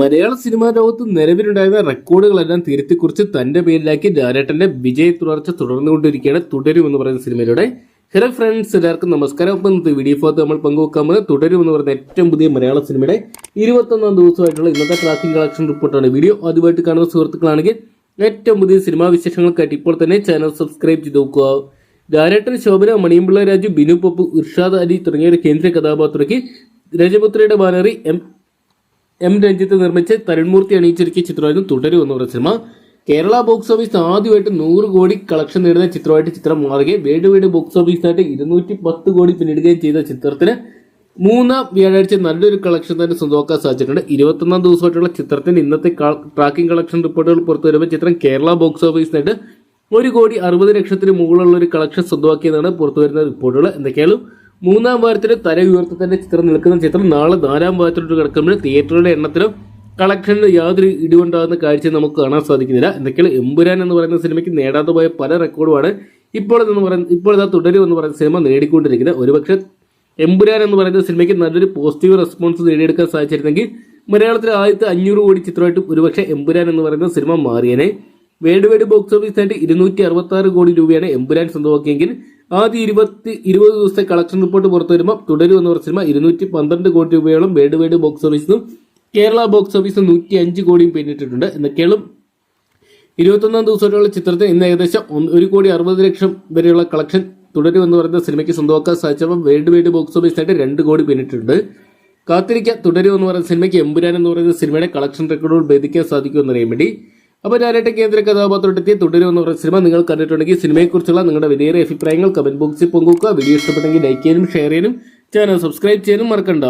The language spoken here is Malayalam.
മലയാള സിനിമാ ലോകത്ത് നിലവിലുണ്ടായിരുന്ന റെക്കോർഡുകളെല്ലാം തിരുത്തിക്കുറിച്ച് തന്റെ പേരിലാക്കി ലാലേട്ടന്റെ വിജയ തുടർച്ച തുടർന്നുകൊണ്ടിരിക്കുകയാണ്. തുടരും എന്ന് പറയുന്ന സിനിമയിലൂടെ. ഹലോ ഫ്രണ്ട്സ് എല്ലാവർക്കും നമസ്കാരം. അപ്പം ഇന്നത്തെ വീഡിയോ ഫോർ നമ്മൾ പങ്കുവെക്കാൻ പോകുന്നത് തുടരും എന്ന് പറയുന്ന ഏറ്റവും പുതിയ മലയാള സിനിമയുടെ ഇരുപത്തൊന്നാം ദിവസമായിട്ടുള്ള ഇന്നത്തെ ട്രാക്കിംഗ് കളക്ഷൻ റിപ്പോർട്ടാണ് വീഡിയോ ആദ്യമായിട്ട് കാണുന്ന സുഹൃത്തുക്കളാണെങ്കിൽ ഏറ്റവും പുതിയ സിനിമാ വിശേഷങ്ങൾക്കായിട്ട് ഇപ്പോൾ തന്നെ ചാനൽ സബ്സ്ക്രൈബ് ചെയ്ത് നോക്കുക. ലാലേട്ടൻ ശോഭന മണിയമ്പിള്ള രാജു ബിനു പപ്പു ഇർഷാദ് അലി തുടങ്ങിയ കേന്ദ്ര കഥാപാത്രയ്ക്ക് രജപുത്രയുടെ ബാനറി എം എം രഞ്ജിത്ത് നിർമ്മിച്ച് തരുൺമൂർത്തി അണിയിച്ചൊരുക്കിയ ചിത്രമായിരുന്നു തുടരും പറയുന്ന സിനിമ. കേരള ബോക്സ് ഓഫീസ് ആദ്യമായിട്ട് നൂറ് കോടി കളക്ഷൻ നേടുന്ന ചിത്രമായിട്ട് ചിത്രം മാറുകയും വീട് വീട് ബോക്സ് ഓഫീസിനായിട്ട് ഇരുന്നൂറ്റി പത്ത് കോടി പിന്നിടുകയും ചെയ്ത ചിത്രത്തിന് മൂന്നാം വ്യാഴാഴ്ച നല്ലൊരു കളക്ഷൻ തന്നെ സ്വന്തമാക്കാൻ സാധിച്ചിട്ടുണ്ട്. ഇരുപത്തൊന്നാം ദിവസമായിട്ടുള്ള ചിത്രത്തിന്റെ ഇന്നത്തെ ട്രാക്കിംഗ് കളക്ഷൻ റിപ്പോർട്ടുകൾ പുറത്തു വരുമ്പോൾ ചിത്രം കേരള ബോക്സ് ഓഫീസിനായിട്ട് ഒരു കോടി അറുപത് ലക്ഷത്തിന് മുകളിലുള്ള ഒരു കളക്ഷൻ സ്വന്തമാക്കിയതാണ് പുറത്തു വരുന്ന റിപ്പോർട്ടുകൾ എന്തൊക്കെയാണ് മൂന്നാം വാരത്തിൽ തല ഉയർത്തി തന്നെ ചിത്രം നിൽക്കുന്ന ചിത്രം നാളെ നാലാം വാരത്തിലോട്ട് കിടക്കുമ്പോൾ തിയേറ്ററുകളുടെ എണ്ണത്തിലും കളക്ഷനിൽ യാതൊരു ഇടിവുണ്ടാകുന്ന കാഴ്ച നമുക്ക് കാണാൻ സാധിക്കുന്നില്ല. എന്തൊക്കെയാണ് എമ്പുരാൻ എന്ന് പറയുന്ന സിനിമയ്ക്ക് നേടാതെ പോയ പല റെക്കോർഡുമാണ് ഇപ്പോൾ എന്ന് പറയുന്ന ഇപ്പോഴത്തെ ഇതാ തുടരും എന്ന് പറയുന്ന സിനിമ നേടിക്കൊണ്ടിരിക്കുന്നത്. ഒരുപക്ഷെ എമ്പുരാൻ എന്ന് പറയുന്ന സിനിമയ്ക്ക് നല്ലൊരു പോസിറ്റീവ് റെസ്പോൺസ് നേടിയെടുക്കാൻ സാധിച്ചിരുന്നെങ്കിൽ മലയാളത്തിലെ ആദ്യത്തെ അഞ്ഞൂറ് കോടി ചിത്രമായിട്ട് ഒരുപക്ഷെ എമ്പുരാൻ എന്ന് പറയുന്ന സിനിമ മാറിയേനെ. വേൾഡ് വൈഡ് ബോക്സ് ഓഫീസായിട്ട് ഇരുന്നൂറ്റി അറുപത്തി ആറ് കോടി രൂപയാണ് എമ്പുരാൻ സ്വന്തമാക്കിയെങ്കിൽ ആദ്യ ഇരുപത്തി ഇരുപത് ദിവസത്തെ കളക്ഷൻ റിപ്പോർട്ട് പുറത്തു വരുമ്പോൾ തുടരും എന്ന് പറഞ്ഞ സിനിമ ഇരുന്നൂറ്റി പന്ത്രണ്ട് കോടി രൂപയോളം വേഡ് വേഡ് ബോക്സ് ഓഫീസിനും കേരള ബോക്സ് ഓഫീസ് നൂറ്റി അഞ്ച് കോടിയും പിന്നിട്ടിട്ടുണ്ട്. എന്നൊക്കെയാണ് ഇരുപത്തൊന്നാം ദിവസമായിട്ടുള്ള ചിത്രത്തിന് ഇന്ന് ഏകദേശം ഒരു കോടി അറുപത് ലക്ഷം വരെയുള്ള കളക്ഷൻ തുടരും എന്ന് പറയുന്ന സിനിമയ്ക്ക് സ്വന്തമാക്കാൻ സാധിച്ചപ്പോൾ വേൾഡ് വൈഡ് ബോക്സ് ഓഫീസായിട്ട് രണ്ട് കോടി പിന്നിട്ടുണ്ട്. കാത്തിരിക്കാൻ തുടരും എന്ന് പറയുന്ന സിനിമയ്ക്ക് എമ്പുരാൻ എന്ന് പറയുന്ന സിനിമയുടെ കളക്ഷൻ റെക്കോർഡുകൾ ഭേദിക്കാൻ സാധിക്കുമെന്നറിയാൻ വേണ്ടി അപ്പോൾ ഞാനായിട്ട് കേന്ദ്ര കഥാപാത്രത്തെ തുടരും എന്ന് പറയുന്ന സിനിമ നിങ്ങൾ കണ്ടിട്ടുണ്ടെങ്കിൽ സിനിമയെക്കുറിച്ചുള്ള നിങ്ങളുടെ വിലയേറിയ അഭിപ്രായങ്ങൾ കമന്റ് ബോക്സിൽ പങ്കുവെക്കുക. വീഡിയോ ഇഷ്ടപ്പെട്ടെങ്കിൽ ലൈക്ക് ചെയ്യാനും ഷെയർ ചെയ്യാനും ചാനൽ സബ്സ്ക്രൈബ് ചെയ്യാനും മറക്കണ്ട.